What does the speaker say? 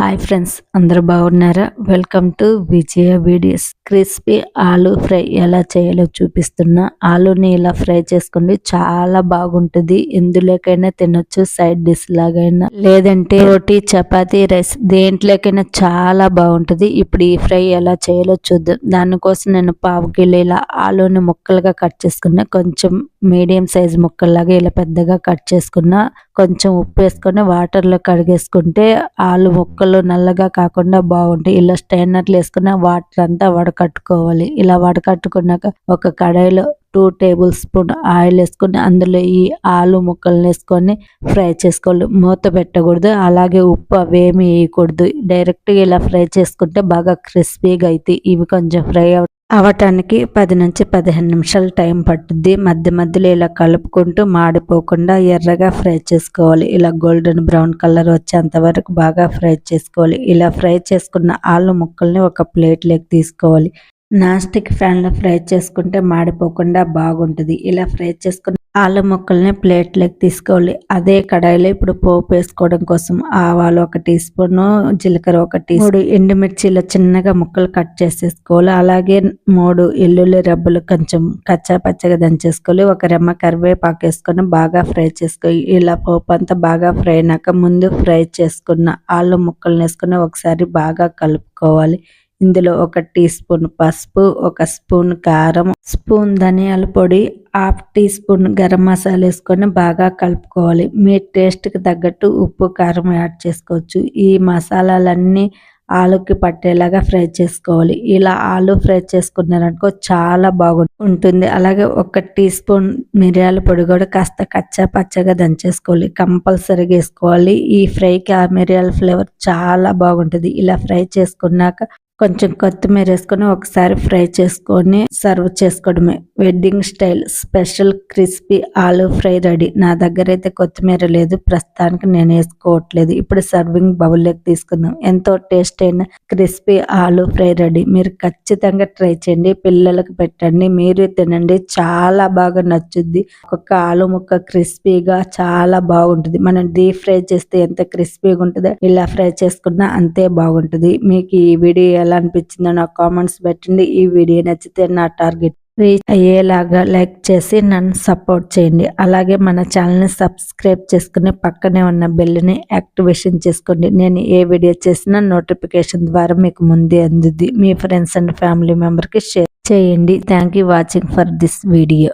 Hi friends అందరూ బాగున్నారా? Welcome to Vijaya videos. Crispy aloo fry ఎలా చేయాలో చూపిస్తున్నా. ఆలుని ఇలా ఫ్రై చేసుకోండి చాలా బాగుంటుంది. ఎందులోకైనా తినొచ్చు సైడ్ డిష్ లాగైనా. లేదంటే రోటీ చపాతీ రైస్ దేంట్లోకైనా చాలా బాగుంటుంది. ఇప్పుడు ఈ ఫ్రై ఎలా చేయాలో చూద్దాం. దానికోసం నేను పావు కిలో ఇలా ఆలుని ముక్కలుగా కట్ చేసుకున్నా. కొంచెం మీడియం సైజ్ ముక్కల్లాగా ఇలా పెద్దగా కట్ చేసుకున్నా. కొంచెం ఉప్పు వేసుకొని వాటర్లో కడిగేసుకుంటే ఆలు ముక్కలు నల్లగా కాకుండా బాగుంటాయి. ఇలా స్టాండర్లు వేసుకున్న వాటర్ అంతా వడకట్టుకోవాలి. ఇలా వడకట్టుకున్నాక ఒక కడాయిలో టూ టేబుల్ స్పూన్ ఆయిల్ వేసుకొని అందులో ఈ ఆలు ముక్కలు వేసుకొని ఫ్రై చేసుకోవాలి. మూత పెట్టకూడదు. అలాగే ఉప్పు అవేమి వేయకూడదు. డైరెక్ట్గా ఇలా ఫ్రై చేసుకుంటే బాగా క్రిస్పీగా అవుతాయి ఇవి కొంచెం ఫ్రై అవటానికి పది నుంచి పదిహేను నిమిషాలు టైం పట్టుద్ది. మధ్య మధ్యలో ఇలా కలుపుకుంటూ మాడిపోకుండా ఎర్రగా ఫ్రై చేసుకోవాలి. ఇలా గోల్డెన్ బ్రౌన్ కలర్ వచ్చేంత వరకు బాగా ఫ్రై చేసుకోవాలి. ఇలా ఫ్రై చేసుకున్న ఆలు ముక్కల్ని ఒక ప్లేట్లోకి తీసుకోవాలి. నాస్టిక్ ఫ్యాన్లో ఫ్రై చేసుకుంటే మాడిపోకుండా బాగుంటుంది. ఇలా ఫ్రై చేసుకున్న ఆలు ముక్కల్ని ప్లేట్లోకి తీసుకోవాలి. అదే కడాయిలో ఇప్పుడు పోపు వేసుకోవడం కోసం ఆవాలు ఒక టీ స్పూన్ జీలకర్ర ఒక టీ మూడు ఎండుమిర్చిలో చిన్నగా ముక్కలు కట్ చేసేసుకోవాలి. అలాగే మూడు ఎల్లుల్లి రబ్బలు కొంచెం కచ్చా పచ్చగా దంచేసుకోవాలి. ఒక రెమ్మ కరివేపాకు వేసుకొని బాగా ఫ్రై చేసుకోవాలి ఇలా పోపు అంతా బాగా ఫ్రై అయినాక ముందు ఫ్రై చేసుకున్న ఆలు ముక్కల్ని వేసుకొని ఒకసారి బాగా కలుపుకోవాలి. ఇందులో ఒక టీ స్పూన్ పసుపు ఒక స్పూన్ కారం స్పూన్ ధనియాల పొడి half teaspoon garam masala వేసుకొని బాగా కలుపుకోవాలి. మీ టేస్ట్కి తగ్గట్టు ఉప్పు కారం యాడ్ చేసుకోవచ్చు. ఈ మసాలాలన్నీ ఆలుకి పట్టేలాగా ఫ్రై చేసుకోవాలి. ఇలా ఆలు ఫ్రై చేసుకున్నారనుకో చాలా బాగుంటుంది అలాగే ఒక టీ స్పూన్ మిరియాల పొడి కూడా కాస్త కచ్చా పచ్చగా దంచేసుకోవాలి. కంపల్సరీగా వేసుకోవాలి. ఈ ఫ్రైకి ఆ మిరియాల ఫ్లేవర్ చాలా బాగుంటుంది. ఇలా ఫ్రై చేసుకున్నాక కొంచెం కొత్తిమీర వేసుకొని ఒకసారి ఫ్రై చేసుకొని సర్వ్ చేసుకోవడమే. Wedding style special crispy aloo fry ready. నా దగ్గర అయితే కొత్తిమీర లేదు ప్రస్తుతానికి నేను వేసుకోవట్లేదు. ఇప్పుడు సర్వింగ్ బౌల్లోకి తీసుకుందాం. ఎంతో టేస్ట్ అయిన క్రిస్పీ ఆలు ఫ్రై రెడీ. మీరు ఖచ్చితంగా ట్రై చేయండి పిల్లలకు పెట్టండి మీరు తినండి. చాలా బాగా నచ్చుద్ది. ఒక్కొక్క ఆలు ముక్క క్రిస్పీగా చాలా బాగుంటుంది. మనం డీప్ ఫ్రై చేస్తే ఎంత క్రిస్పీగా ఉంటుందో ఇలా ఫ్రై చేసుకున్నా అంతే బాగుంటుంది. మీకు ఈ వీడియో ఎలా అనిపించిందో నా కామెంట్స్ పెట్టండి. ఈ వీడియో నచ్చితే నా టార్గెట్ రీచ్ అయ్యేలాగా లైక్ చేసి నన్ను సపోర్ట్ చేయండి. అలాగే మన ఛానల్ని సబ్స్క్రైబ్ చేసుకుని పక్కనే ఉన్న బెల్ని యాక్టివేషన్ చేసుకోండి. నేను ఏ వీడియో చేసినా నోటిఫికేషన్ ద్వారా మీకు ముందే అందుద్ది. మీ ఫ్రెండ్స్ అండ్ ఫ్యామిలీ మెంబర్కి షేర్ చేయండి. Thank you watching for this video